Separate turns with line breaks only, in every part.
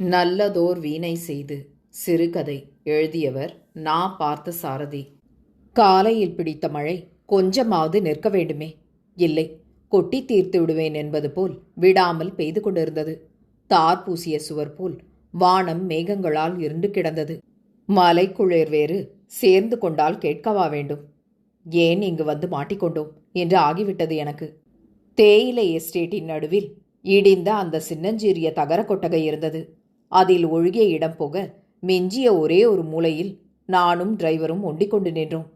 நல்லதோர் வீணை செய்து சிறுகதை எழுதியவர் நா. பார்த்த சாரதி காலையில் பிடித்த மழை கொஞ்சமாவது நிற்க வேண்டுமே. இல்லை கொட்டி தீர்த்து விடுவேன் என்பது போல் விடாமல் பெய்து கொண்டிருந்தது. தார் பூசிய சுவர் போல் வானம் மேகங்களால் இருண்டு கிடந்தது. மலைக்குளிர் வேறு சேர்ந்து கொண்டால் கேட்கவா வேண்டும்? ஏன் இங்கு வந்து மாட்டிக்கொண்டோம் என்று ஆகிவிட்டது எனக்கு. தேயிலை எஸ்டேட்டின் நடுவில் இடிந்த அந்த சின்னஞ்சீரிய தகர கொட்டகை இருந்தது. அதில் ஒழுகிய இடம் போக மெஞ்சிய ஒரே ஒரு மூலையில் நானும் டிரைவரும் ஒண்டிக்கொண்டு நின்றோம்.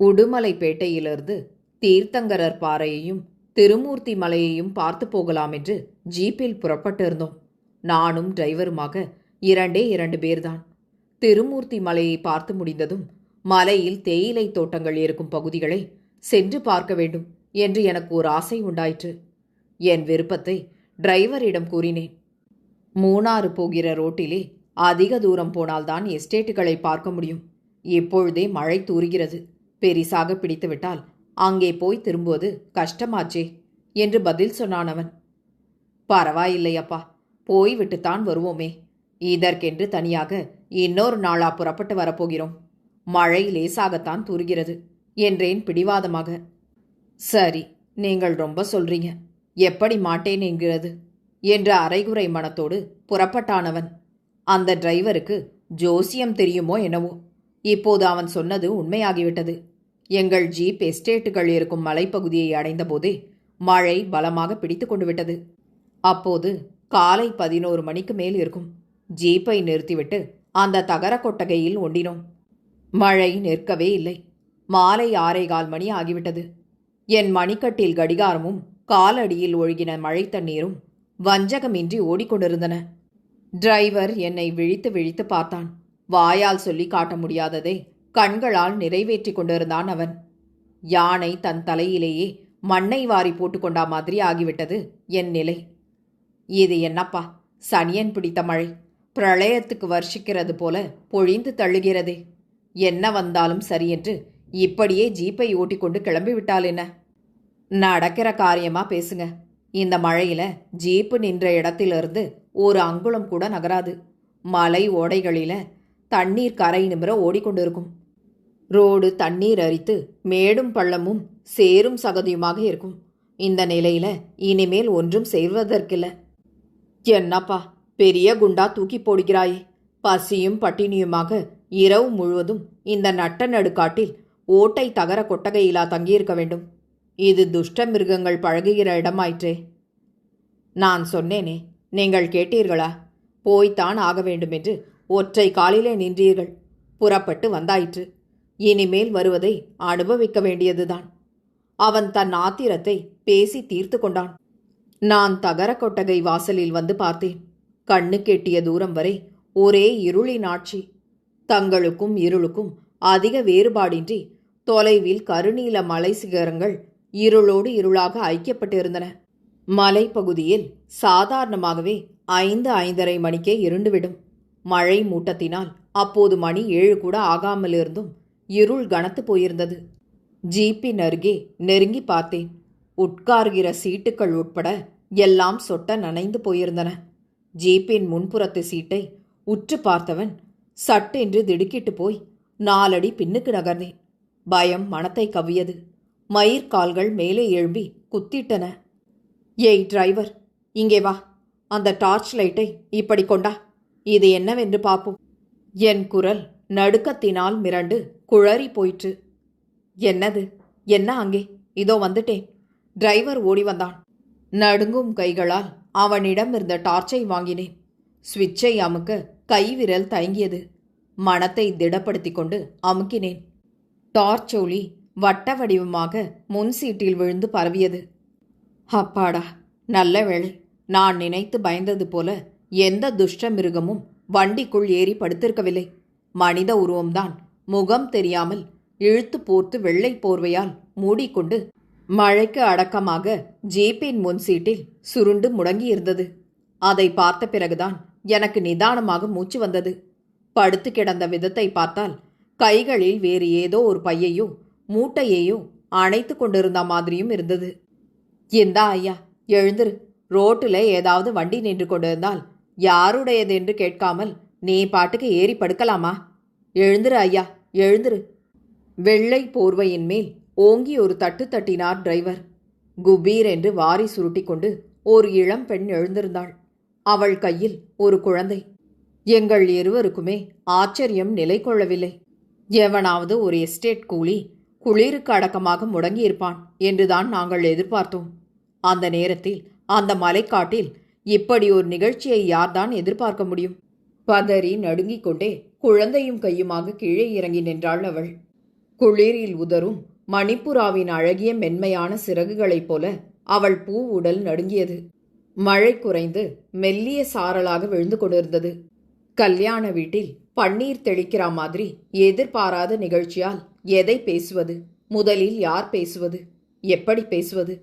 உடுமலைப்பேட்டையிலிருந்து தீர்த்தங்கரர் பாறையையும் திருமூர்த்தி மலையையும் பார்த்து போகலாம் என்று ஜீப்பில் புறப்பட்டிருந்தோம். நானும் டிரைவருமாக இரண்டே இரண்டு பேர்தான். திருமூர்த்தி மலையை பார்த்து முடிந்ததும் மலையில் தேயிலை தோட்டங்கள் இருக்கும் பகுதிகளை சென்று பார்க்க வேண்டும் என்று எனக்கு ஒரு ஆசை உண்டாயிற்று. என் விருப்பத்தை டிரைவரிடம் கூறினேன். மூணாறு போகிற ரோட்டிலே அதிக தூரம் போனால்தான் எஸ்டேட்டுகளை பார்க்க முடியும். இப்பொழுதே மழை தூறுகிறது. பெரிசாக பிடித்துவிட்டால் அங்கே போய் திரும்புவது கஷ்டமாச்சே என்று பதில் சொன்னான் அவன். பரவாயில்லையப்பா போய்விட்டுத்தான் வருவோமே. இதற்கென்று தனியாக இன்னொரு நாளா புறப்பட்டு வரப்போகிறோம். மழை லேசாகத்தான் தூறுகிறது என்றேன் பிடிவாதமாக. சரி நீங்கள் ரொம்ப சொல்றீங்க. எப்படி மாட்டேன் என்கிறது? என்ற அரைகுறை மனத்தோடு புறப்பட்டானவன். அந்த டிரைவருக்கு ஜோசியம் தெரியுமோ என்னவோ? இப்போது அவன் சொன்னது உண்மையாகிவிட்டது. எங்கள் ஜீப் எஸ்டேட்டுகள் இருக்கும் மலைப்பகுதியை அடைந்தபோதே மழை பலமாக பிடித்து கொண்டு விட்டது அப்போது காலை பதினோரு மணிக்கு மேல் இருக்கும். ஜீப்பை நிறுத்திவிட்டு அந்த தகர கொட்டகையில் ஒண்டினோம். மழை நிற்கவே இல்லை. மாலை ஆறேகால் மணி ஆகிவிட்டது. என் மணிக்கட்டில் கடிகாரமும் காலடியில் ஒழுகின மழை தண்ணீரும் வஞ்சகமின்றி ஓடிக்கொண்டிருந்தன. டிரைவர் என்னை விழித்து விழித்து பார்த்தான். வாயால் சொல்லி காட்ட முடியாததை கண்களால் நிறைவேற்றி கொண்டிருந்தான் அவன். யானை தன் தலையிலேயே மண்ணை வாரி போட்டுக்கொண்டா மாதிரி ஆகிவிட்டது என் நிலை. இது என்னப்பா? சனியன் பிடித்த மழை. பிரளயத்துக்கு வருஷிக்கிறது போல பொழிந்து தள்ளுகிறதே. என்ன வந்தாலும் சரியென்று இப்படியே ஜீப்பை ஓட்டிக்கொண்டு கிளம்பிவிட்டால் என்ன? நடக்கிற காரியமா பேசுங்க. இந்த மழையில ஜீப்பு நின்ற இடத்திலிருந்து ஒரு அங்குலம் கூட நகராது. மலை ஓடைகளில தண்ணீர் கரை நிமிர ஓடிக்கொண்டிருக்கும். ரோடு தண்ணீர் அரித்து மேடும் பள்ளமும் சேரும் சகதியுமாக இருக்கும். இந்த நிலையில இனிமேல் ஒன்றும் செய்வதற்கில்ல. என்னப்பா பெரிய குண்டா தூக்கி போடுகிறாயே. பசியும் பட்டினியுமாக இரவு முழுவதும் இந்த நட்ட நடுக்காட்டில் ஓட்டை தகர கொட்டகையிலா தங்கியிருக்க வேண்டும். இது துஷ்ட மிருகங்கள் பழகுகிற இடமாயிற்றே. நான் சொன்னேனே நீங்கள் கேட்டீர்களா? போய்த்தான் ஆக வேண்டுமென்று ஒற்றை காலிலே நின்றீர்கள். புறப்பட்டு வந்தாயிற்று. இனிமேல் வருவதை அனுபவிக்க வேண்டியதுதான். அவன் தன் ஆத்திரத்தை பேசி தீர்த்து கொண்டான். நான் தகர கொட்டகை வாசலில் வந்து பார்த்தேன். கண்ணு கெட்டிய தூரம் வரை ஒரே இருளின் ஆட்சி. தங்களுக்கும் இருளுக்கும் அதிக வேறுபாடின்றி தொலைவில் கருநீல மலை சிகரங்கள் இருளோடு இருளாக ஐக்கியப்பட்டிருந்தன. மலைப்பகுதியில் சாதாரணமாகவே ஐந்து ஐந்தரை மணிக்கே இருண்டுவிடும். மழை மூட்டத்தினால் அப்போது மணி ஏழு கூட ஆகாமல் இருந்தும் இருள் கனத்து போயிருந்தது. ஜீப்பின் அருகே நெருங்கி பார்த்தேன். உட்கார்கிற சீட்டுக்கள் உட்பட எல்லாம் சொட்ட நனைந்து போயிருந்தன. ஜீப்பின் முன்புறத்து சீட்டை உற்று பார்த்தவன் சட்டென்று திடுக்கிட்டு போய் நாலடி பின்னுக்கு நகர்ந்தேன். பயம் மனத்தை கவ்வியது. மயிர்கால்கள் மேலே எழும்பி குத்திட்டன. ஏய் டிரைவர் இங்கே வா. அந்த டார்ச் லைட்டை இப்படி கொண்டா. இது என்னவென்று பார்ப்போம். என் குரல் நடுக்கத்தினால் மிரண்டு குழறி போயிற்று. என்னது? என்ன அங்கே? இதோ வந்துட்டேன். டிரைவர் ஓடி வந்தான். நடுங்கும் கைகளால் அவனிடம் இருந்த டார்ச்சை வாங்கினேன். சுவிட்சை அமுக்க கைவிரல் தயங்கியது. மனத்தை திடப்படுத்தி கொண்டு அமுக்கினேன். டார்ச் ஒளி வட்ட வடிவமாக முன் சீட்டில் விழுந்து பரவியது. அப்பாடா நல்ல வேளை. நான் நினைத்து பயந்தது போல எந்த துஷ்ட மிருகமும் வண்டிக்குள் ஏறி படுத்திருக்கவில்லை. மனித உருவம்தான். முகம் தெரியாமல் இழுத்து போர்த்து வெள்ளை போர்வையால் மூடிக்கொண்டு மழைக்கு அடக்கமாக ஜீப்பின் முன் சீட்டில் சுருண்டு முடங்கியிருந்தது. அதை பார்த்த பிறகுதான் எனக்கு நிதானமாக மூச்சு வந்தது. படுத்து கிடந்த விதத்தை பார்த்தால் கைகளில் வேறு ஏதோ ஒரு பையையோ மூட்டையையும் அணைத்து கொண்டிருந்த மாதிரியும் இருந்தது. எந்தா ஐயா எழுந்திரு. ரோட்டில் ஏதாவது வண்டி நின்று கொண்டிருந்தால் யாருடையது என்று கேட்காமல் நீ பாட்டுக்கு ஏறி படுக்கலாமா? எழுந்துரு ஐயா எழுந்துரு. வெள்ளை போர்வையின் மேல் ஓங்கி ஒரு தட்டு தட்டினார் டிரைவர். குபீர் என்று வாரி சுருட்டி கொண்டு ஒரு இளம் பெண் எழுந்திருந்தாள். அவள் கையில் ஒரு குழந்தை. எங்கள் இருவருக்குமே ஆச்சரியம் நிலை கொள்ளவில்லை எவனாவது ஒரு எஸ்டேட் கூலி குளிருக்கு அடக்கமாக முடங்கியிருப்பான் என்றுதான் நாங்கள் எதிர்பார்த்தோம். அந்த நேரத்தில் அந்த மலைக்காட்டில் இப்படி ஒரு நிகழ்ச்சியை யார்தான் எதிர்பார்க்க முடியும்? பதறி நடுங்கிக் கொண்டே குழந்தையும் கையுமாக கீழே இறங்கி நின்றாள் அவள். குளிரில் உதரும் மணிப்புறாவின் அழகிய மென்மையான சிறகுகளைப் போல அவள் பூ உடல் நடுங்கியது. மழை குறைந்து மெல்லிய சாரலாக விழுந்து கொண்டிருந்தது. கல்யாண வீட்டில் பன்னீர் தெளிக்கிற மாதிரி எதிர்பாராத நிகழ்ச்சியால் எதை பேசுவது? முதலில் யார் பேசுவது? எப்படி பேசுவது?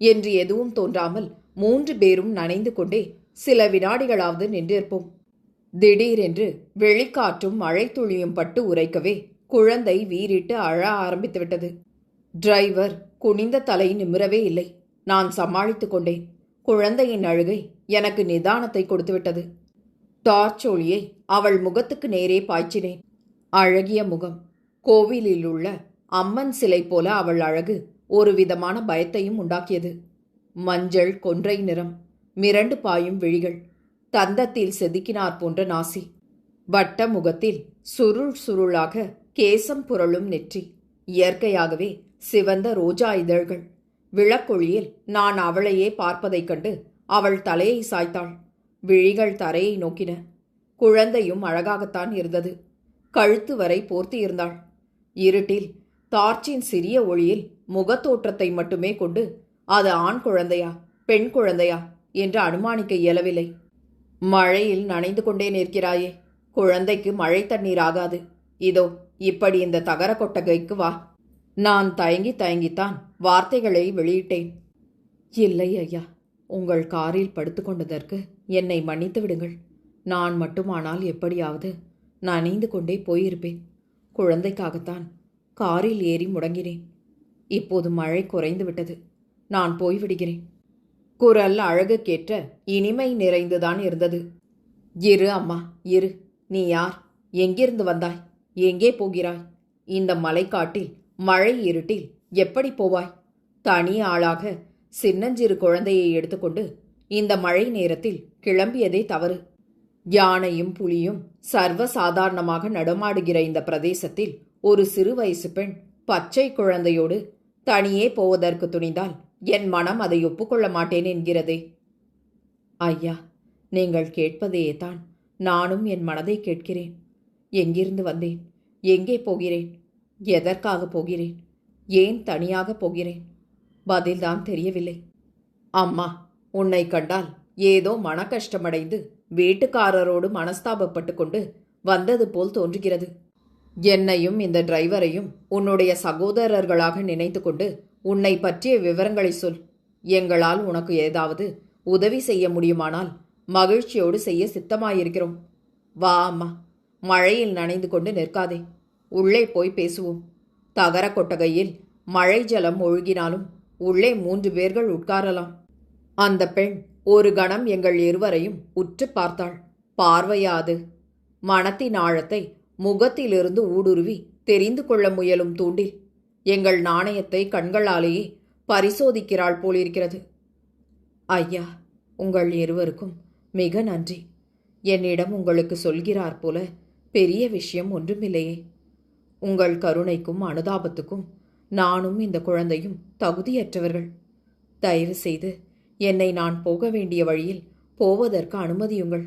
என்று எதுவும் தோன்றாமல் மூன்று பேரும் நனைந்து கொண்டே சில வினாடிகளாவது நின்றிருப்போம். திடீரென்று வெளிக்காற்றும் மழைத்துளியும் பட்டு உரைக்கவே குழந்தை வீறிட்டு அழ ஆரம்பித்துவிட்டது டிரைவர் குனிந்த தலை நிமிரவே இல்லை. நான் சமாளித்துக் கொண்டேன். குழந்தையின் அழுகை எனக்கு நிதானத்தை கொடுத்துவிட்டது டார்ச் ஒளியை அவள் முகத்துக்கு நேரே பாய்ச்சினேன். அழகிய முகம். கோவிலில் உள்ள அம்மன் சிலை போல அவள் அழகு ஒரு விதமான பயத்தையும் உண்டாக்கியது. மஞ்சள் கொன்றை நிறம் மிரண்டு பாயும் விழிகள் தந்தத்தில் செதுக்கினார் போன்ற நாசி. வட்ட முகத்தில் சுருள் சுருளாக கேசம் புரளும் நெற்றி. இயற்கையாகவே சிவந்த ரோஜா இதழ்கள். விளக்கொழியில் நான் அவளையே பார்ப்பதைக் கண்டு அவள் தலையை சாய்த்தாள். விழிகள் தரையை நோக்கின. குழந்தையும் அழகாகத்தான் இருந்தது. கழுத்து வரை போர்த்தியிருந்தாள் இருட்டில் டார்ச்சின் சிறிய ஒளியில் முகத்தோற்றத்தை மட்டுமே கொண்டு அது ஆண் குழந்தையா பெண் குழந்தையா? என்று அனுமானிக்க இயலவில்லை. மழையில் நனைந்து கொண்டே நிற்கிறாயே குழந்தைக்கு மழை தண்ணீர் ஆகாது. இதோ இப்படி இந்த தகர கொட்டகைக்கு வா. நான் தயங்கி தயங்கித்தான் வார்த்தைகளை வெளியிட்டேன். இல்லை ஐயா உங்கள் காரில் படுத்துக்கொண்டதற்கு என்னை மன்னித்து விடுங்கள். நான் மட்டுமானால் எப்படியாவது நனைந்து கொண்டே போயிருப்பேன். குழந்தைக்காகத்தான் காரில் ஏறி முடங்கினேன். இப்போது மழை குறைந்து விட்டது. நான் போய்விடுகிறேன். குரல் அழகுக்கேற்ற இனிமை நிறைந்துதான் இருந்தது. இரு அம்மா இரு. நீ யார்? எங்கிருந்து வந்தாய்? எங்கே போகிறாய்? இந்த மலைக்காட்டில் மழை இருட்டில் எப்படி போவாய்? தனி ஆளாக சின்னஞ்சிறு குழந்தையை எடுத்துக்கொண்டு இந்த மழை நேரத்தில் கிளம்பியதே தவறு. யானையும் புலியும் சர்வ சாதாரணமாக நடமாடுகிற இந்த பிரதேசத்தில் ஒரு சிறு வயசு பெண் பச்சை குழந்தையோடு தனியே போவதற்கு துணிந்தால் என் மனம் அதை ஒப்புக்கொள்ள மாட்டேன் என்கிறதே. ஐயா நீங்கள் கேட்பதையே தான் நானும் என் மனதை கேட்கிறேன். எங்கிருந்து வந்தேன்? எங்கே போகிறேன்? எதற்காக போகிறேன்? ஏன் தனியாக போகிறேன்? பதில்தான் தெரியவில்லை. அம்மா உன்னை கண்டால் ஏதோ மன கஷ்டமடைந்து வீட்டுக்காரரோடு மனஸ்தாபப்பட்டு கொண்டு வந்தது போல் தோன்றுகிறது. என்னையும் இந்த டிரைவரையும் உன்னுடைய சகோதரர்களாக நினைத்து கொண்டு உன்னை பற்றிய விவரங்களை சொல். எங்களால் உனக்கு ஏதாவது உதவி செய்ய முடியுமானால் மகிழ்ச்சியோடு செய்ய சித்தமாயிருக்கிறோம். வா அம்மா மழையில் நனைந்து கொண்டு நிற்காதே. உள்ளே போய் பேசுவோம். தகர கொட்டகையில் மழை ஜலம் ஒழுகினாலும் உள்ளே மூன்று பேர்கள் உட்காரலாம். அந்த பெண் ஒரு கணம் எங்கள் இருவரையும் உற்று பார்த்தாள். பார்வையாது. மனத்தின் ஆழத்தை முகத்திலிருந்து ஊடுருவி தெரிந்து கொள்ள முயலும் தூண்டில். எங்கள் நாணயத்தை கண்களாலேயே பரிசோதிக்கிறாள் போலிருக்கிறது. ஐயா உங்கள் இருவருக்கும் மிக நன்றி. என்னிடம் உங்களுக்கு சொல்கிறார் போல பெரிய விஷயம் ஒன்றுமில்லையே. உங்கள் கருணைக்கும் அனுதாபத்துக்கும் நானும் இந்த குழந்தையும் தகுதியற்றவர்கள். தயவு செய்து என்னை நான் போக வேண்டிய வழியில் போவதற்கு அனுமதியுங்கள்.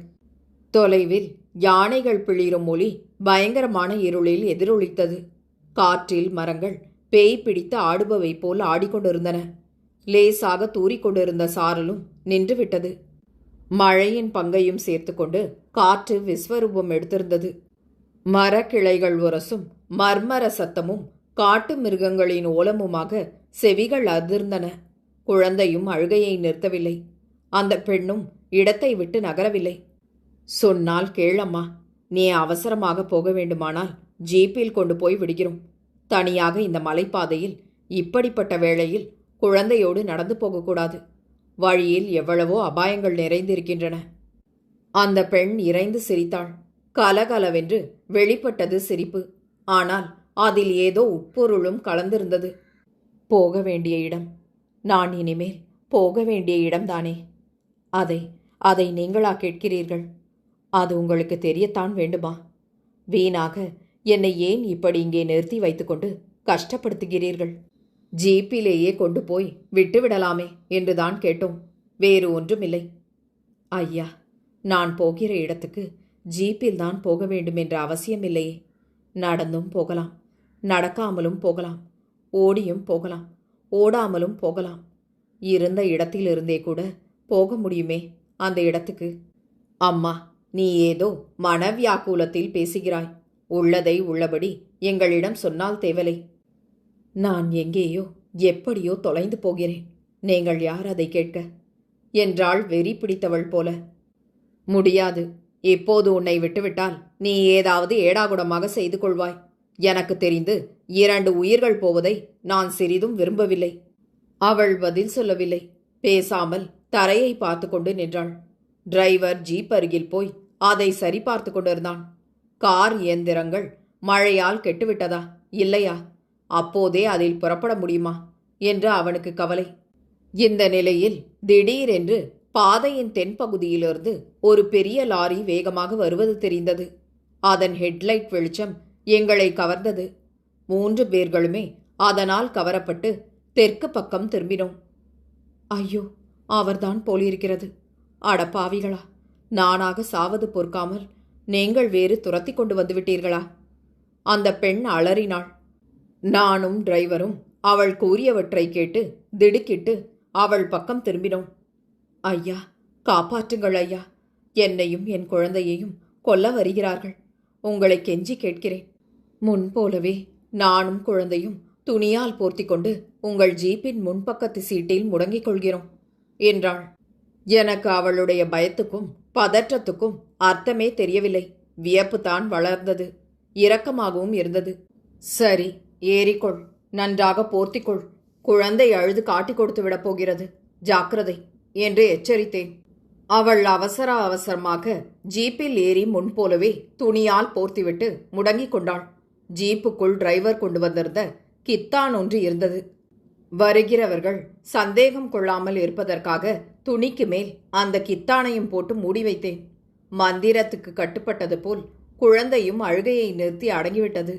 தொலைவில் யானைகள் பிளிரும் ஒளி பயங்கரமான இருளில் எதிரொலித்தது. காற்றில் மரங்கள் பேய் பிடித்து ஆடுபவை போல் ஆடிக்கொண்டிருந்தன. லேசாக தூறிக்கொண்டிருந்த சாரலும் நின்றுவிட்டது. மழையின் பங்கையும் சேர்த்துக்கொண்டு காற்று விஸ்வரூபம் எடுத்திருந்தது. மரக்கிளைகள் உரசும் மர்மர சத்தமும் காட்டு மிருகங்களின் ஓலமுமாக செவிகள் அதிர்ந்தன. குழந்தையும் அழுகையை நிறுத்தவில்லை. அந்த பெண்ணும் இடத்தை விட்டு நகரவில்லை. சொன்னால் கேளம்மா நீ அவசரமாக போக வேண்டுமானால் ஜீப்பில் கொண்டு போய் விடுகிறோம். தனியாக இந்த மலைப்பாதையில் இப்படிப்பட்ட வேளையில் குழந்தையோடு நடந்து போகக்கூடாது. வழியில் எவ்வளவோ அபாயங்கள் நிறைந்திருக்கின்றன. அந்த பெண் இறைந்து சிரித்தாள். கலகலவென்று வெளிப்பட்டது சிரிப்பு. ஆனால் அதில் ஏதோ உட்பொருளும் கலந்திருந்தது. போக வேண்டிய இடம். நான் இனிமேல் போக வேண்டிய இடம்தானே? அதை அதை நீங்களா கேட்கிறீர்கள்? அது உங்களுக்கு தெரியத்தான் வேண்டுமா? வீணாக என்னை ஏன் இப்படி இங்கே நிறுத்தி வைத்துக்கொண்டு கஷ்டப்படுத்துகிறீர்கள்? ஜீப்பிலேயே கொண்டு போய் விட்டுவிடலாமே என்றுதான் கேட்டோம். வேறு ஒன்றுமில்லை. ஐயா நான் போகிற இடத்துக்கு ஜீப்பில் தான் போக வேண்டும் என்ற அவசியமில்லையே. நடந்தும் போகலாம். நடக்காமலும் போகலாம். ஓடியும் போகலாம். ஓடாமலும் போகலாம். இருந்த இடத்திலிருந்தே கூட போக முடியுமே அந்த இடத்துக்கு. அம்மா நீ ஏதோ மனவியாக்குலத்தில் பேசுகிறாய். உள்ளதை உள்ளபடி எங்களிடம் சொன்னால் தேவலை. நான் எங்கேயோ எப்படியோ தொலைந்து போகிறேன். நீங்கள் யார் அதை கேட்க? என்றாள் வெறி பிடித்தவள் போல. முடியாது. இப்போது உன்னை விட்டுவிட்டால் நீ ஏதாவது ஏடாகுடமாக செய்து கொள்வாய். எனக்கு தெரிந்து இரண்டு உயிர்கள் போவதை நான் சிறிதும் விரும்பவில்லை. அவள் பதில் சொல்லவில்லை. பேசாமல் தரையை பார்த்து கொண்டு நின்றாள். டிரைவர் ஜீப் அருகில் போய் அதை சரி பார்த்து கொண்டிருந்தான். கார் இயந்திரங்கள் மழையால் கெட்டுவிட்டதா? இல்லையா? அப்போதே அதில் புறப்பட முடியுமா? என்று அவனுக்கு கவலை. இந்த நிலையில் திடீரென்று பாதையின் தென்பகுதியிலிருந்து ஒரு பெரிய லாரி வேகமாக வருவது தெரிந்தது. அதன் ஹெட்லைட் வெளிச்சம் எங்களை கவர்ந்தது. மூன்று பேர்களுமே அதனால் கவரப்பட்டு தெற்கு பக்கம் திரும்பினோம். ஐயோ அவர்தான் போலிருக்கிறது. அட பாவிகளா நானாக சாவது பொறுக்காமல் நீங்கள் வேறு துரத்தி கொண்டு வந்துவிட்டீர்களா அந்த பெண் அலறினாள். நானும் டிரைவரும் அவள் கூறியவற்றை கேட்டு திடுக்கிட்டு அவள் பக்கம் திரும்பினோம். ஐயா காப்பாற்றுங்கள் ஐயா. என்னையும் என் குழந்தையையும் கொல்ல வருகிறார்கள். உங்களை கெஞ்சி கேட்கிறேன். முன்போலவே நானும் குழந்தையும் துணியால் போர்த்தி கொண்டு உங்கள் ஜீப்பின் முன்பக்கத்து சீட்டில் முடங்கிக் கொள்கிறோம் என்றாள். எனக்கு அவளுடைய பயத்துக்கும் பதற்றத்துக்கும் அர்த்தமே தெரியவில்லை. வியப்புத்தான் வளர்ந்தது இரக்கமாகவும் இருந்தது. சரி ஏறிக்கொள் நன்றாக போர்த்திக்கொள். குழந்தை அழுது காட்டி கொடுத்து விடப் போகிறது. ஜாக்கிரதை என்று எச்சரித்தேன். அவள் அவசர அவசரமாக ஜீப்பில் ஏறி முன்போலவே துணியால் போர்த்திவிட்டு முடங்கிக் கொண்டாள். ஜீப்புக்குள் டிரைவர் கொண்டு வந்திருந்த கித்தான் ஒன்று இருந்தது. வருகிறவர்கள் சந்தேகம் கொள்ளாமல் இருப்பதற்காக துணிக்கு மேல் அந்த கித்தானையும் போட்டு மூடி வைத்தேன். மந்திரத்துக்கு கட்டுப்பட்டது போல் குழந்தையும் அழுகையை நிறுத்தி அடங்கிவிட்டது.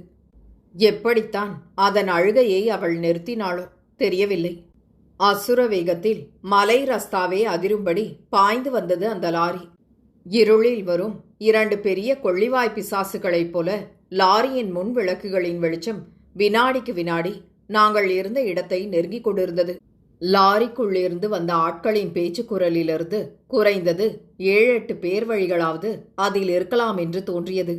எப்படித்தான் அதன் அழுகையை அவள் நிறுத்தினாளோ தெரியவில்லை. அசுர வேகத்தில் மலை ரஸ்தாவே அதிரும்படி பாய்ந்து வந்தது அந்த லாரி. இருளில் வரும் இரண்டு பெரிய கொள்ளிவாய் பிசாசுகளைப் போல லாரியின் முன் விளக்குகளின் வெளிச்சம் வினாடிக்கு வினாடி நாங்கள் இருந்த இடத்தை நெருங்கிக் கொண்டிருந்தது. லாரிக்குள்ளிருந்து வந்த ஆட்களின் பேச்சு குரலிலிருந்து குறைந்தது ஏழெட்டு பேர் வழிகளாவது அதில் இருக்கலாம் என்று தோன்றியது.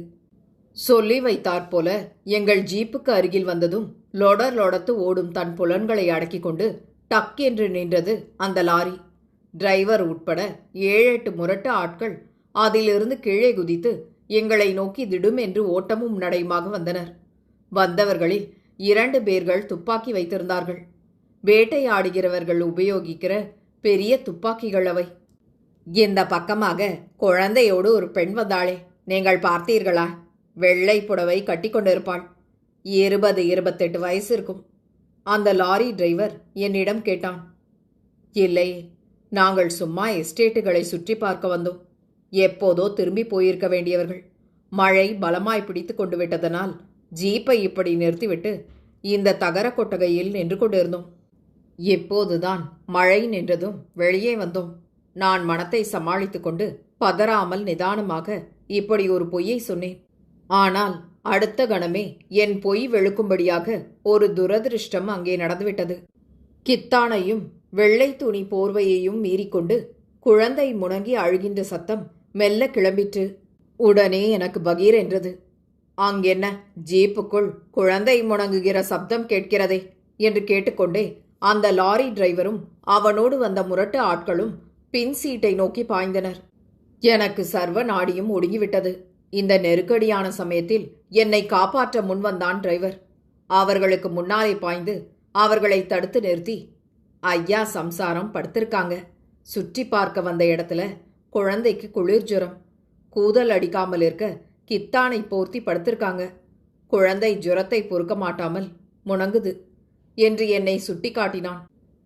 சொல்லி வைத்தாற்போல எங்கள் ஜீப்புக்கு அருகில் வந்ததும் லொடர் லொடத்து ஓடும் தன் புலன்களை அடக்கிக் கொண்டு டக் என்று நின்றது அந்த லாரி. டிரைவர் உட்பட ஏழு எட்டு முரட்டு ஆட்கள் அதிலிருந்து கீழே குதித்து எங்களை நோக்கி திடும் என்று ஓட்டமும் நடையுமாக வந்தனர். வந்தவர்களில் இரண்டு பேர்கள் துப்பாக்கி வைத்திருந்தார்கள். வேட்டையாடுகிறவர்கள் உபயோகிக்கிற பெரிய துப்பாக்கிகள் அவை. இந்த பக்கமாக குழந்தையோடு ஒரு பெண் வந்தாளே நீங்கள் பார்த்தீர்களா? வெள்ளை புடவை கட்டிக்கொண்டிருப்பாள் இருபது இருபத்தெட்டு வயசு இருக்கும். அந்த லாரி டிரைவர் என்னிடம் கேட்டான். இல்லை நாங்கள் சும்மா எஸ்டேட்டுகளை சுற்றி பார்க்க வந்தோம். எப்போதோ திரும்பி போயிருக்க வேண்டியவர்கள். மழை பலமாய் பிடித்து கொண்டு விட்டதனால் ஜீப்பை இப்படி நிறுத்திவிட்டு இந்த தகர கொட்டகையில் நின்று கொண்டிருந்தோம். எப்போதுதான் மழை நின்றதும் வெளியே வந்தோம். நான் மனத்தை சமாளித்துக்கொண்டு பதறாமல் நிதானமாக இப்படி ஒரு பொய்யை சொன்னேன். ஆனால் அடுத்த கணமே என் பொய் வெளுக்கும்படியாக ஒரு துரதிருஷ்டம் அங்கே நடந்துவிட்டது. கித்தானையும் வெள்ளை துணி போர்வையையும் மீறிக்கொண்டு குழந்தை முணங்கி அழுகின்ற சத்தம் மெல்ல கிளம்பிற்று. உடனே எனக்கு பகீர் என்றது. அங்கென்ன? ஜீப்புக்குள் குழந்தை முணங்குகிற சப்தம் கேட்கிறதே என்று கேட்டுக்கொண்டே அந்த லாரி டிரைவரும் அவனோடு வந்த முரட்டு ஆட்களும் பின் சீட்டை நோக்கி பாய்ந்தனர். எனக்கு சர்வ நாடியும் ஒடுங்கிவிட்டது. இந்த நெருக்கடியான சமயத்தில் என்னை காப்பாற்ற முன்வந்தான் டிரைவர். அவர்களுக்கு முன்னாலே பாய்ந்து அவர்களை தடுத்து நிறுத்தி ஐயா சம்சாரம் படுத்திருக்காங்க. சுற்றி பார்க்க வந்த இடத்துல குழந்தைக்கு குளிர் ஜுரம். கூதல் அடிக்காமல் இருக்க கித்தானை போர்த்தி படுத்திருக்காங்க. குழந்தை ஜுரத்தை பொறுக்க மாட்டாமல் முணங்குது. என்று என்னை சுட்டிக்காட்டினான்.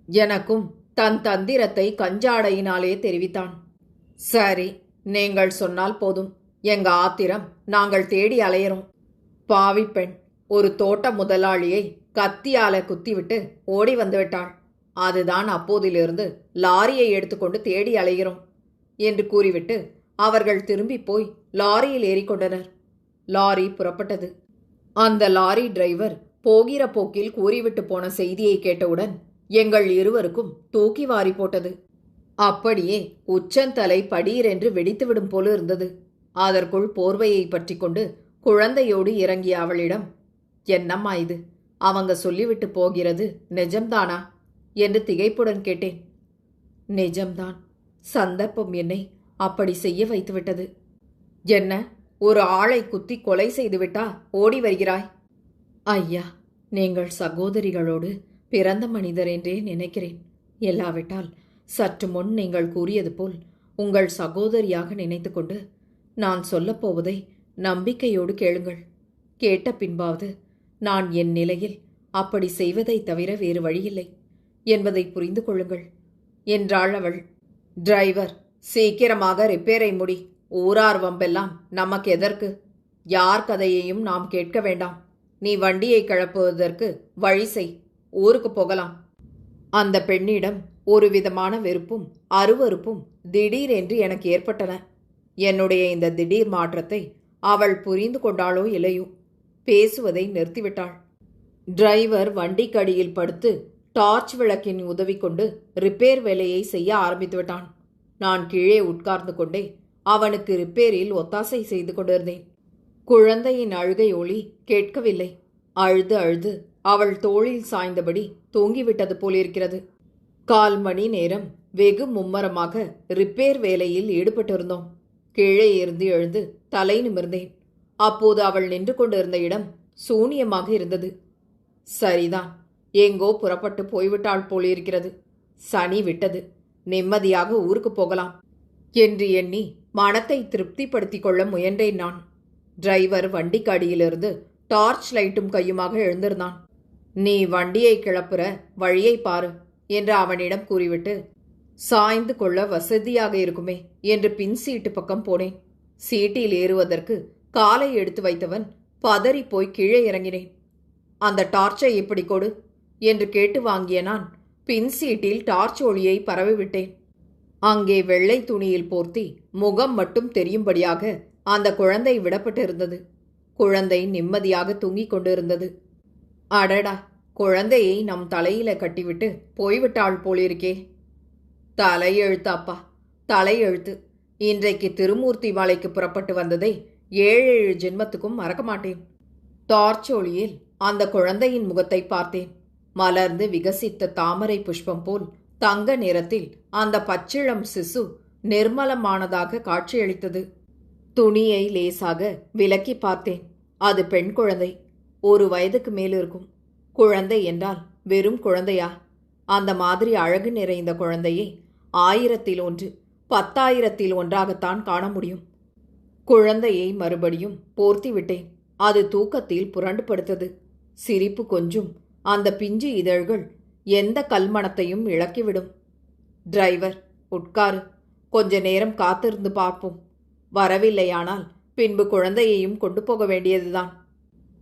எனக்கும் தன் தந்திரத்தை கஞ்சாடையினாலே தெரிவித்தான். சரி நீங்கள் சொன்னால் போதும். எங்க ஆத்திரம் நாங்கள் தேடி அலையிறோம். பாவிப்பெண் ஒரு தோட்ட முதலாளியை கத்தியால குத்திவிட்டு ஓடி வந்துவிட்டாள். அதுதான் அப்போதிலிருந்து லாரியை எடுத்துக்கொண்டு தேடி அலைகிறோம். என்று கூறிவிட்டு அவர்கள் திரும்பி போய் லாரியில் ஏறிக்கொண்டனர் லாரி புறப்பட்டது. அந்த லாரி டிரைவர் போகிற போக்கில் கூறிவிட்டு போன செய்தியை கேட்டவுடன் எங்கள் இருவருக்கும் தூக்கி வாரி போட்டது. அப்படியே உச்சந்தலை படீரென்று வெடித்துவிடும் போல இருந்தது. அதற்குள் போர்வையை பற்றி கொண்டு குழந்தையோடு இறங்கிய அவளிடம் என்னம்மா இது? அவங்க சொல்லிவிட்டு போகிறது நிஜம்தானா? என்று திகைப்புடன் கேட்டேன். நிஜம்தான். சந்தர்ப்பம் என்னை அப்படி செய்ய வைத்துவிட்டது. என்ன ஒரு ஆளை குத்தி கொலை செய்துவிட்டா ஓடி வருகிறாய்? ஐயா நீங்கள் சகோதரிகளோடு பிறந்த மனிதர் என்றே நினைக்கிறேன். இல்லாவிட்டால் சற்று முன் நீங்கள் கூறியது போல் உங்கள் சகோதரியாக நினைத்துக்கொண்டு நான் சொல்லப்போவதை நம்பிக்கையோடு கேளுங்கள். கேட்ட பின்பாவது நான் என் நிலையில் அப்படி செய்வதைத் தவிர வேறு வழியில்லை என்பதை புரிந்து கொள்ளுங்கள் என்றாள் அவள். டிரைவர் சீக்கிரமாக ரிப்பேரை முடி. ஊரார் வம்பெல்லாம் நமக்கு எதற்கு? யார் கதையையும் நாம் கேட்க வேண்டாம். நீ வண்டியை கிளப்புவதற்கு வழி செய். ஊருக்கு போகலாம். அந்த பெண்ணிடம் ஒரு விதமான வெறுப்பும் அருவருப்பும் திடீரென்று எனக்கு ஏற்பட்டன. என்னுடைய இந்த திடீர் மாற்றத்தை அவள் புரிந்து கொண்டாளோ இல்லையோ? பேசுவதை நிறுத்திவிட்டாள். டிரைவர் வண்டிக்கடியில் படுத்து டார்ச் விளக்கின் உதவி கொண்டு ரிப்பேர் வேலையை செய்ய ஆரம்பித்து விட்டான். நான் கீழே உட்கார்ந்து கொண்டே அவனுக்கு ரிப்பேரில் ஒத்தாசை செய்து கொண்டிருந்தேன். குழந்தையின் அழுகை ஒளி கேட்கவில்லை. அழுது அழுது அவள் தோளில் சாய்ந்தபடி தூங்கிவிட்டது போலிருக்கிறது. கால் மணி நேரம் வெகு மும்மரமாக ரிப்பேர் வேலையில் ஈடுபட்டிருந்தோம். கீழே இருந்து எழுந்து தலை நிமிர்ந்தேன். அப்போது அவள் நின்று கொண்டிருந்த இடம் சூனியமாக இருந்தது. சரிதான். எங்கோ புறப்பட்டு போய்விட்டாள் போலிருக்கிறது. சனி விட்டது. நிம்மதியாக ஊருக்கு போகலாம். என்று எண்ணி மனத்தை திருப்திப்படுத்திக் கொள்ள முயன்றேன் நான். டிரைவர் வண்டிக்கு அடியிலிருந்து டார்ச் லைட்டும் கையுமாக எழுந்திருந்தான். நீ வண்டியை கிளப்புற வழியை பாரு என்று அவனிடம் கூறிவிட்டு சாய்ந்து கொள்ள வசதியாக இருக்குமே என்று பின் சீட்டு பக்கம் போனேன். சீட்டில் ஏறுவதற்கு காலை எடுத்து வைத்தவன் பதறி போய் கீழே இறங்கினேன். அந்த டார்ச்சை இப்படி கொடு என்று கேட்டு வாங்கிய நான் பின் சீட்டில் டார்ச் ஒளியை பரவிவிட்டேன். அங்கே வெள்ளை துணியில் போர்த்தி முகம் மட்டும் தெரியும்படியாக அந்த குழந்தை விடப்பட்டிருந்தது. குழந்தை நிம்மதியாக தூங்கிக் கொண்டிருந்தது. அடடா குழந்தையை நம் தலையில கட்டிவிட்டு போய்விட்டாள் போலிருக்கே. தலையெழுத்தாப்பா தலையெழுத்து. இன்றைக்கு திருமூர்த்தி மலைக்கு புறப்பட்டு வந்ததை ஏழு ஏழு ஜென்மத்துக்கும் மறக்க மாட்டேன். டார்ச் ஒளியில் அந்த குழந்தையின் முகத்தை பார்த்தேன். மலர்ந்து விகசித்த தாமரை புஷ்பம் போல் தங்க நிறத்தில் அந்த பச்சிளம் சிசு நிர்மலமானதாக காட்சியளித்தது. துணியை லேசாக விலக்கி பார்த்தேன். அது பெண் குழந்தை. ஒரு வயதுக்கு மேல் இருக்கும். குழந்தை என்றால் வெறும் குழந்தையா? அந்த மாதிரி அழகு நிறைந்த குழந்தையை ஆயிரத்தில் ஒன்று பத்தாயிரத்தில் ஒன்றாகத்தான் காண முடியும். குழந்தையை மறுபடியும் போர்த்தி விட்டேன். அது தூக்கத்தில் புரண்டு படுத்தது. சிரிப்பு கொஞ்சும் அந்த பிஞ்சு இதழ்கள் எந்த கல்மணத்தையும் இழக்கிவிடும். டிரைவர் உட்காரு. கொஞ்ச நேரம் காத்திருந்து பார்ப்போம். வரவில்லையானால் பின்பு குழந்தையையும் கொண்டு போக வேண்டியதுதான்.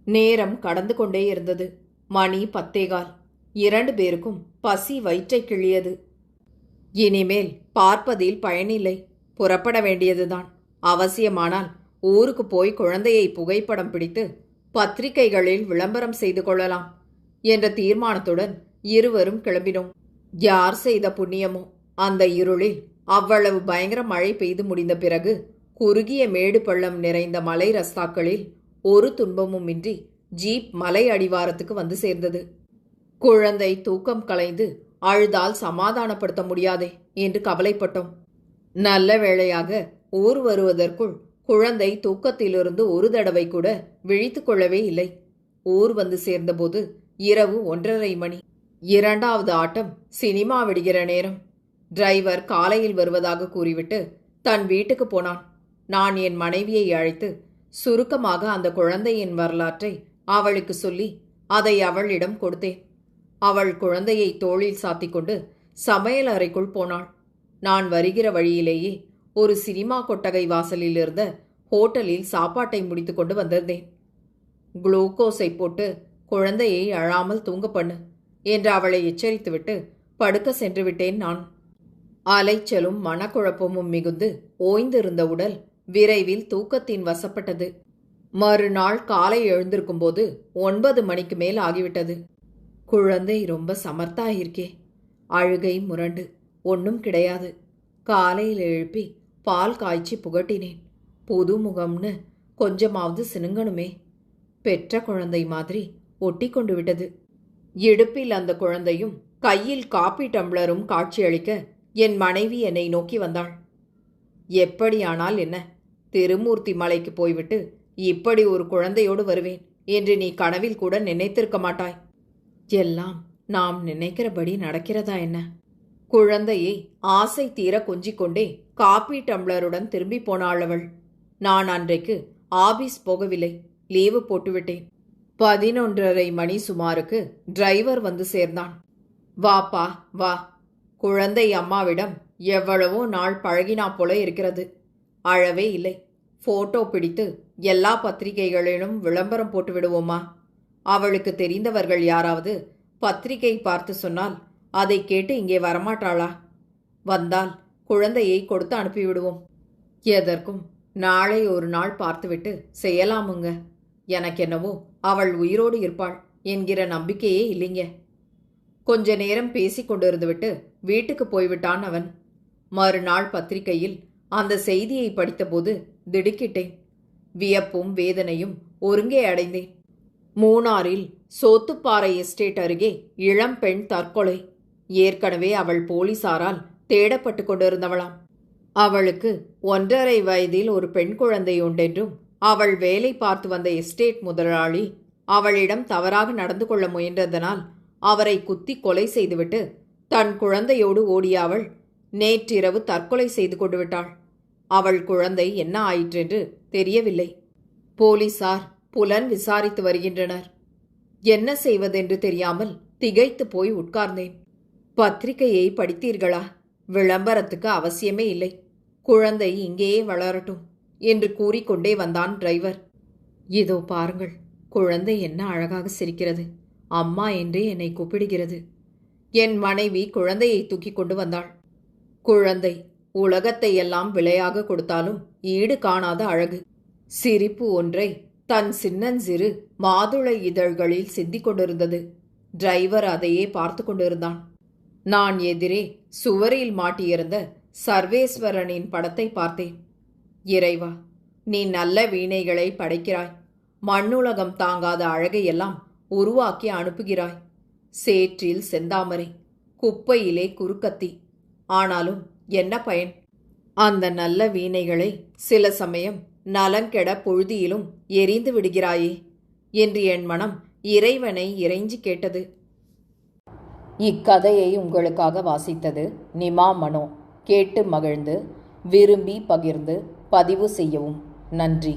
நேரம் கடந்து கொண்டே இருந்தது. மணி பத்தேகால். இரண்டு பேருக்கும் பசி வயிற்றை கிழியது. இனிமேல் பார்ப்பதில் பயனில்லை. புறப்பட வேண்டியதுதான். அவசியமானால் ஊருக்கு போய் குழந்தையை புகைப்படம் பிடித்து பத்திரிகைகளில் விளம்பரம் செய்து கொள்ளலாம். என்ற தீர்மானத்துடன் இருவரும் கிளம்பினோம். யார் செய்த புண்ணியமோ அந்த இருளில் அவ்வளவு பயங்கர மழை பெய்து முடிந்த பிறகு குறுகிய மேடு பள்ளம் நிறைந்த மலை ரஸ்தாக்களில் ஒரு துன்பமும் இன்றி ஜீப் மலை அடிவாரத்துக்கு வந்து சேர்ந்தது. குழந்தை தூக்கம் கலைந்து அழுதால் சமாதானப்படுத்த முடியாதே என்று கவலைப்பட்டோம். நல்ல வேளையாக ஊர் வருவதற்குள் குழந்தை தூக்கத்திலிருந்து ஒரு தடவை கூட விழித்து கொள்ளவே இல்லை. ஊர் வந்து சேர்ந்தபோது இரவு ஒன்றரை மணி. இரண்டாவது ஆட்டம் சினிமா விடுகிற நேரம். டிரைவர் காலையில் வருவதாக கூறிவிட்டு தன் வீட்டுக்கு போனான். நான் என் மனைவியை அழைத்து சுருக்கமாக அந்த குழந்தையின் வரலாற்றை அவளுக்கு சொல்லி அதை அவளிடம் கொடுத்தேன். அவள் குழந்தையை தோளில் சாத்திக்கொண்டு சமையல் அறைக்குள் போனாள். நான் வருகிற வழியிலேயே ஒரு சினிமா கொட்டகை வாசலில் இருந்த ஹோட்டலில் சாப்பாட்டை முடித்துக்கொண்டு வந்திருந்தேன். குளுக்கோஸை போட்டு குழந்தையை அழாமல் தூங்க பண்ணு என்று அவளை எச்சரித்துவிட்டு படுக்க சென்று விட்டேன் நான். அலைச்சலும் மனக்குழப்பமும் மிகுந்து ஓய்ந்திருந்த உடல் விரைவில் தூக்கத்தின் வசப்பட்டது. மறுநாள் காலை எழுந்திருக்கும்போது ஒன்பது மணிக்கு மேல் ஆகிவிட்டது. குழந்தை ரொம்ப சமர்த்தா இருக்கே அழுகை முரண்டு ஒன்றும் கிடையாது. காலையில் எழுப்பி பால் காய்ச்சி புகட்டினேன். புது முகம்னு கொஞ்சமாவது சினுங்கணுமே. பெற்ற குழந்தை மாதிரி ஒட்டி கொண்டு விட்டது இடுப்பில் அந்த குழந்தையும் கையில் காப்பி டம்ளரும் காட்சியளிக்க என் மனைவி என்னை நோக்கி வந்தாள். எப்படியானால் என்ன? திருமூர்த்தி மலைக்கு போய்விட்டு இப்படி ஒரு குழந்தையோடு வருவேன் என்று நீ கனவில் கூட நினைத்திருக்க மாட்டாய். எல்லாம் நாம் நினைக்கிறபடி நடக்கிறதா என்ன குழந்தையை ஆசை தீர கொஞ்சிக்கொண்டே காப்பி டம்ளருடன் திரும்பி போனாள் அவள். நான் அன்றைக்கு ஆபீஸ் போகவில்லை. லீவு போட்டுவிட்டேன். பதினொன்றரை மணி சுமாருக்கு டிரைவர் வந்து சேர்ந்தான். வாப்பா வா. குழந்தை அம்மாவிடம் எவ்வளவோ நாள் பழகினா போல இருக்கிறது. அழவே இல்லை. போட்டோ பிடித்து எல்லா பத்திரிகைகளிலும் விளம்பரம் போட்டு விடுவோமா? அவளுக்கு தெரிந்தவர்கள் யாராவது பத்திரிகை பார்த்து சொன்னால் அதை கேட்டு இங்கே வரமாட்டாளா? வந்தால் குழந்தையை கொடுத்து அனுப்பிவிடுவோம். எதற்கும் நாளை ஒரு நாள் பார்த்துவிட்டு செய்யலாமுங்க. எனக்கென்னவோ அவள் உயிரோடு இருப்பாள் என்கிற நம்பிக்கையே இல்லைங்க. கொஞ்ச நேரம் பேசிக் கொண்டிருந்துவிட்டு வீட்டுக்கு போய்விட்டான் அவன். மறுநாள் பத்திரிகையில் அந்த செய்தியை படித்தபோது திடுக்கிட்டேன். வியப்பும் வேதனையும் ஒருங்கே அடைந்தேன். மூணாரில் சோத்துப்பாறை எஸ்டேட் அருகே இளம்பெண் தற்கொலை. ஏற்கனவே அவள் போலீசாரால் தேடப்பட்டு கொண்டிருந்தவளாம். அவளுக்கு ஒன்றரை வயதில் ஒரு பெண் குழந்தை உண்டென்றும் அவள் வேலை பார்த்து வந்த எஸ்டேட் முதலாளி அவளிடம் தவறாக நடந்து கொள்ள முயன்றதனால் அவரை குத்தி கொலை செய்துவிட்டு தன் குழந்தையோடு ஓடிய அவள் நேற்றிரவு தற்கொலை செய்து கொண்டு விட்டாள். அவள் குழந்தை என்ன ஆயிற்றென்று தெரியவில்லை. போலீசார் புலன் விசாரித்து வருகின்றனர். என்ன செய்வதென்று தெரியாமல் திகைத்து போய் உட்கார்ந்தேன். பத்திரிகையை படித்தீர்களா? விளம்பரத்துக்கு அவசியமே இல்லை. குழந்தை இங்கேயே வளரட்டும். என்று கூறிக்கொண்டே வந்தான் டிரைவர். இதோ பாருங்கள் குழந்தை என்ன அழகாக சிரிக்கிறது. அம்மா என்று என்னை கூப்பிடுகிறது. என் மனைவி குழந்தையை தூக்கி கொண்டு வந்தாள். குழந்தை உலகத்தை எல்லாம் விலையாக கொடுத்தாலும் ஈடு காணாத அழகு. சிரிப்பு ஒன்றை தன் சின்னஞ்சிறு மாதுளை இதழ்களில் சிந்திக் கொண்டிருந்தது. டிரைவர் அதையே பார்த்து கொண்டிருந்தான். நான் எதிரே சுவரில் மாட்டியிருந்த சர்வேஸ்வரனின் படத்தை பார்த்தேன். இறைவா நீ நல்ல வீணைகளை படைக்கிறாய். மண்ணுலகம் தாங்காத அழகையெல்லாம் உருவாக்கி அனுப்புகிறாய். சேற்றில் செந்தாமரை குப்பையிலே குறுக்கத்தி. ஆனாலும் என்ன பயன்? அந்த நல்ல வீணைகளை சில சமயம் நலங்கெட பொழுதியிலும் எரிந்து விடுகிறாயே என்று என் மனம் இறைவனை இறைஞ்சி கேட்டது. இக்கதையை உங்களுக்காக வாசித்தது நிமா மனோ. கேட்டு மகிழ்ந்து விரும்பி பகிர்ந்து பதிவு செய்யவும். நன்றி.